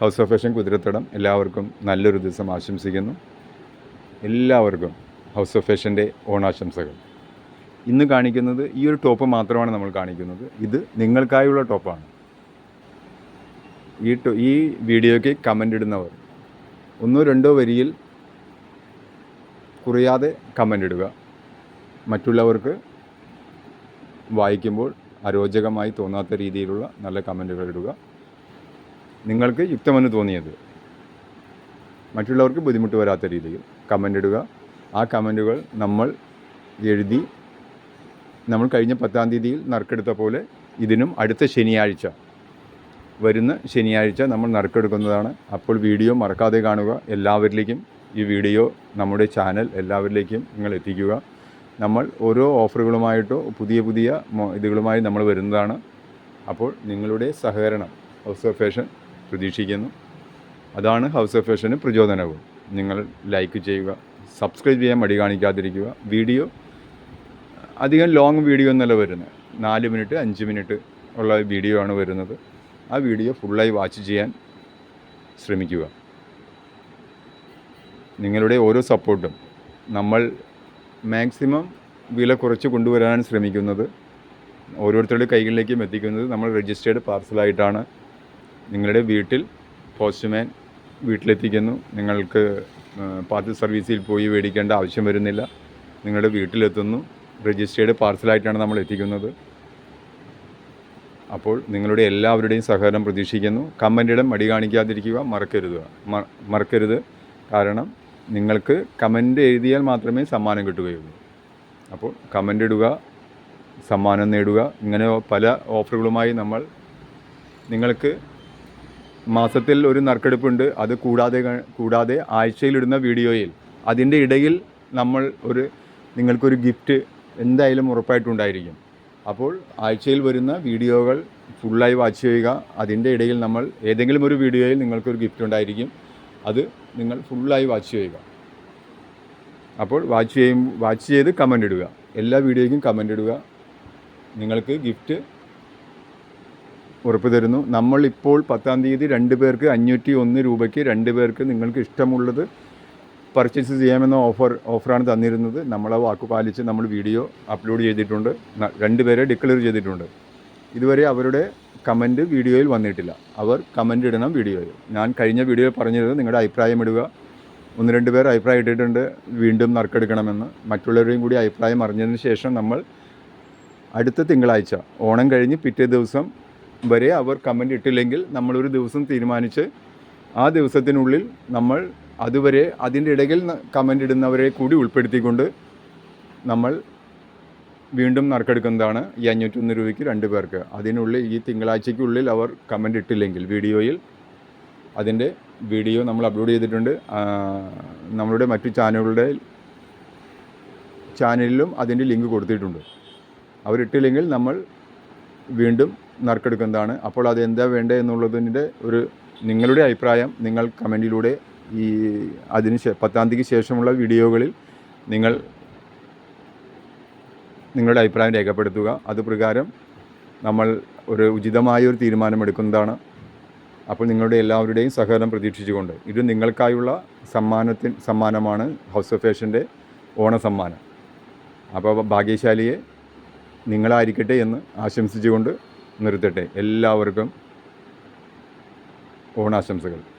House of fashion കുതിരത്തടം എല്ലാവർക്കും നല്ലൊരു ദിവസം ആശംസിക്കുന്നു. എല്ലാവർക്കും ഹൗസ് ഓഫ് ഫാഷന്റെ ഓണാശംസകൾ. ഇന്ന് കാണിക്കുന്നത് ഈ ഒരു ടോപ്പ് മാത്രമാണ് നമ്മൾ കാണിക്കുന്നത്. ഇത് നിങ്ങൾക്കായുള്ള ടോപ്പാണ്. ഈ ടോ- ഈ വീഡിയോയ്ക്ക് കമന്റ് ഇടുന്നവർ ഒന്നോ രണ്ടോ വരിയിൽ കുറയാതെ കമന്റ് ഇടുക. മറ്റുള്ളവർക്ക് വായിക്കുമ്പോൾ അരോചകമായി തോന്നാത്ത രീതിയിലുള്ള നല്ല കമന്റുകൾ ഇടുക. നിങ്ങൾക്ക് യുക്തമെന്ന് തോന്നിയത്? മറ്റുള്ളവർക്ക് ബുദ്ധിമുട്ട് വരാത്ത രീതിയിൽ കമന്റ് ഇടുക. ആ കമന്റുകൾ നമ്മൾ എഴുതി നമ്മൾ കഴിഞ്ഞ പത്താം തീയതിയിൽ നറുക്കെടുത്ത പോലെ ഇതിനും അടുത്ത ശനിയാഴ്ച വരുന്ന ശനിയാഴ്ച നമ്മൾ നറുക്കെടുക്കുന്നതാണ്. അപ്പോൾ വീഡിയോ മറക്കാതെ കാണുക. എല്ലാവരിലേക്കും ഈ വീഡിയോ നമ്മുടെ ചാനൽ എല്ലാവരിലേക്കും നിങ്ങൾ എത്തിക്കുക. നമ്മൾ ഓരോ ഓഫറുകളുമായിട്ടോ പുതിയ പുതിയ ഇതുകളുമായി നമ്മൾ വരുന്നതാണ്. അപ്പോൾ നിങ്ങളുടെ സഹകരണം ഹൗസ് പ്രതീക്ഷിക്കുന്നു. അതാണ് ഹൗസ് ഓഫ് ഫാഷന് പ്രചോദനവും. നിങ്ങൾ ലൈക്ക് ചെയ്യുക സബ്സ്ക്രൈബ് ചെയ്യാൻ മടി കാണിക്കാതിരിക്കുക. വീഡിയോ അധികം ലോങ് വീഡിയോ എന്നല്ല വരുന്നത്. നാല് മിനിറ്റ് അഞ്ച് മിനിറ്റ് ഉള്ള വീഡിയോ ആണ് വരുന്നത്. ആ വീഡിയോ ഫുള്ളായി വാച്ച് ചെയ്യാൻ ശ്രമിക്കുക. നിങ്ങളുടെ ഓരോ സപ്പോർട്ടും നമ്മൾ മാക്സിമം വില കുറച്ച് കൊണ്ടുവരാൻ ശ്രമിക്കുന്നത് ഓരോരുത്തരുടെ കൈകളിലേക്കും എത്തിക്കുന്നത് നമ്മൾ രജിസ്റ്റേർഡ് പാർസലായിട്ടാണ് നിങ്ങളുടെ വീട്ടിൽ പോസ്റ്റ്മാൻ വീട്ടിലെത്തിക്കുന്നു. നിങ്ങൾക്ക് പാർസൽ സർവീസിൽ പോയി മേടിക്കേണ്ട ആവശ്യം വരുന്നില്ല. നിങ്ങളുടെ വീട്ടിലെത്തുന്നു. രജിസ്റ്റേർഡ് പാർസലായിട്ടാണ് നമ്മൾ എത്തിക്കുന്നത്. അപ്പോൾ നിങ്ങളുടെ എല്ലാവരുടെയും സഹകരണം പ്രതീക്ഷിക്കുന്നു. കമന്റിടം മടി കാണിക്കാതിരിക്കുക മറക്കരുത്. മറക്കരുത്. കാരണം നിങ്ങൾക്ക് കമന്റ് എഴുതിയാൽ മാത്രമേ സമ്മാനം കിട്ടുകയുള്ളൂ. അപ്പോൾ കമന്റ് ഇടുക സമ്മാനം നേടുക ഇങ്ങനെ പല ഓഫറുകളുമായി നമ്മൾ നിങ്ങൾക്ക് മാസത്തിൽ ഒരു നറുക്കെടുപ്പുണ്ട്. അത് കൂടാതെ കൂടാതെ ആഴ്ചയിലിടുന്ന വീഡിയോയിൽ അതിന്റെ ഇടയിൽ നമ്മൾ ഒരു നിങ്ങൾക്കൊരു ഗിഫ്റ്റ് എന്തായാലും ഉറപ്പായിട്ടുണ്ടായിരിക്കും അപ്പോൾ ആഴ്ചയിൽ വരുന്ന വീഡിയോകൾ ഫുള്ളായി വാച്ച് ചെയ്യുക. അതിന്റെ ഇടയിൽ നമ്മൾ ഏതെങ്കിലും ഒരു വീഡിയോയിൽ നിങ്ങൾക്കൊരു ഗിഫ്റ്റ് ഉണ്ടായിരിക്കും. അത് നിങ്ങൾ ഫുള്ളായി വാച്ച് ചെയ്യുക. അപ്പോൾ വാച്ച് ചെയ്യും വാച്ച് ചെയ്ത് കമന്റ് ഇടുക. എല്ലാ വീഡിയോയ്ക്കും കമന്റ് ഇടുക. നിങ്ങൾക്ക് ഗിഫ്റ്റ് ഉറപ്പ് തരുന്നു നമ്മളിപ്പോൾ പത്താം തീയതി രണ്ട് പേർക്ക് അഞ്ഞൂറ്റി ഒന്ന് രൂപയ്ക്ക് രണ്ട് പേർക്ക് നിങ്ങൾക്ക് ഇഷ്ടമുള്ളത് പർച്ചേസ് ചെയ്യാമെന്ന ഓഫർ ഓഫറാണ് തന്നിരുന്നത്. നമ്മളെ വാക്ക് പാലിച്ച് നമ്മൾ വീഡിയോ അപ്ലോഡ് ചെയ്തിട്ടുണ്ട്. രണ്ടുപേരെ രണ്ട് പേരെ ഡിക്ലെയർ ചെയ്തിട്ടുണ്ട്. ഇതുവരെ അവരുടെ കമന്റ് വീഡിയോയിൽ വന്നിട്ടില്ല. അവർ കമന്റ് ഇടണം വീഡിയോയിൽ. ഞാൻ കഴിഞ്ഞ വീഡിയോയിൽ പറഞ്ഞിരുന്നത് നിങ്ങളുടെ അഭിപ്രായം ഇടുക. ഒന്ന് രണ്ട് പേർ അഭിപ്രായം ഇട്ടിട്ടുണ്ട്. വീണ്ടും നറുക്കെടുക്കണമെന്ന്. മറ്റുള്ളവരെയും കൂടി അഭിപ്രായം അറിഞ്ഞതിന് ശേഷം നമ്മൾ അടുത്ത തിങ്കളാഴ്ച ഓണം കഴിഞ്ഞ് പിറ്റേ ദിവസം വരെ അവർ കമന്റ് ഇട്ടില്ലെങ്കിൽ ഒരു ദിവസം തീരുമാനിച്ച് ആ ദിവസത്തിനുള്ളിൽ നമ്മൾ അതുവരെ അതിന്റെ ഇടയിൽ കമന്റ് ഇടുന്നവരെ കൂടി ഉൾപ്പെടുത്തിക്കൊണ്ട് നമ്മൾ വീണ്ടും നറുക്കെടുക്കുന്നതാണ് ഈ അഞ്ഞൂറ്റൊന്ന് രൂപയ്ക്ക് രണ്ട് പേർക്ക്. അതിനുള്ളിൽ ഈ തിങ്കളാഴ്ചയ്ക്കുള്ളിൽ അവർ കമന്റ് ഇട്ടില്ലെങ്കിൽ വീഡിയോയിൽ അതിന്റെ വീഡിയോ നമ്മൾ അപ്ലോഡ് ചെയ്തിട്ടുണ്ട്. നമ്മളുടെ മറ്റു ചാനലുകളുടെ ചാനലിലും അതിന്റെ ലിങ്ക് കൊടുത്തിട്ടുണ്ട്. അവരിട്ടില്ലെങ്കിൽ നമ്മൾ വീണ്ടും നറുക്കെടുക്കുന്നതാണ്. അപ്പോൾ അത് എന്താ വേണ്ടത് എന്നുള്ളതിന്റെ ഒരു നിങ്ങളുടെ അഭിപ്രായം നിങ്ങൾ കമന്റിലൂടെ ഈ അതിന് ശേ- പത്താം തീയതിക്ക് ശേഷമുള്ള വീഡിയോകളിൽ നിങ്ങൾ നിങ്ങളുടെ അഭിപ്രായം രേഖപ്പെടുത്തുക. അത് പ്രകാരം നമ്മൾ ഒരു ഉചിതമായ ഒരു തീരുമാനമെടുക്കുന്നതാണ്. അപ്പോൾ നിങ്ങളുടെ എല്ലാവരുടെയും സഹകരണം പ്രതീക്ഷിച്ചുകൊണ്ട് ഇത് നിങ്ങൾക്കായുള്ള സമ്മാനത്തിന് സമ്മാനമാണ് ഹൗസ് ഓഫ് ഫാഷന്റെ ഓണ സമ്മാനം അപ്പോൾ ഭാഗ്യശാലിയെ നിങ്ങളായിരിക്കട്ടെ എന്ന് ആശംസിച്ചുകൊണ്ട് നിർത്തട്ടെ. എല്ലാവർക്കും ഓണാശംസകൾ.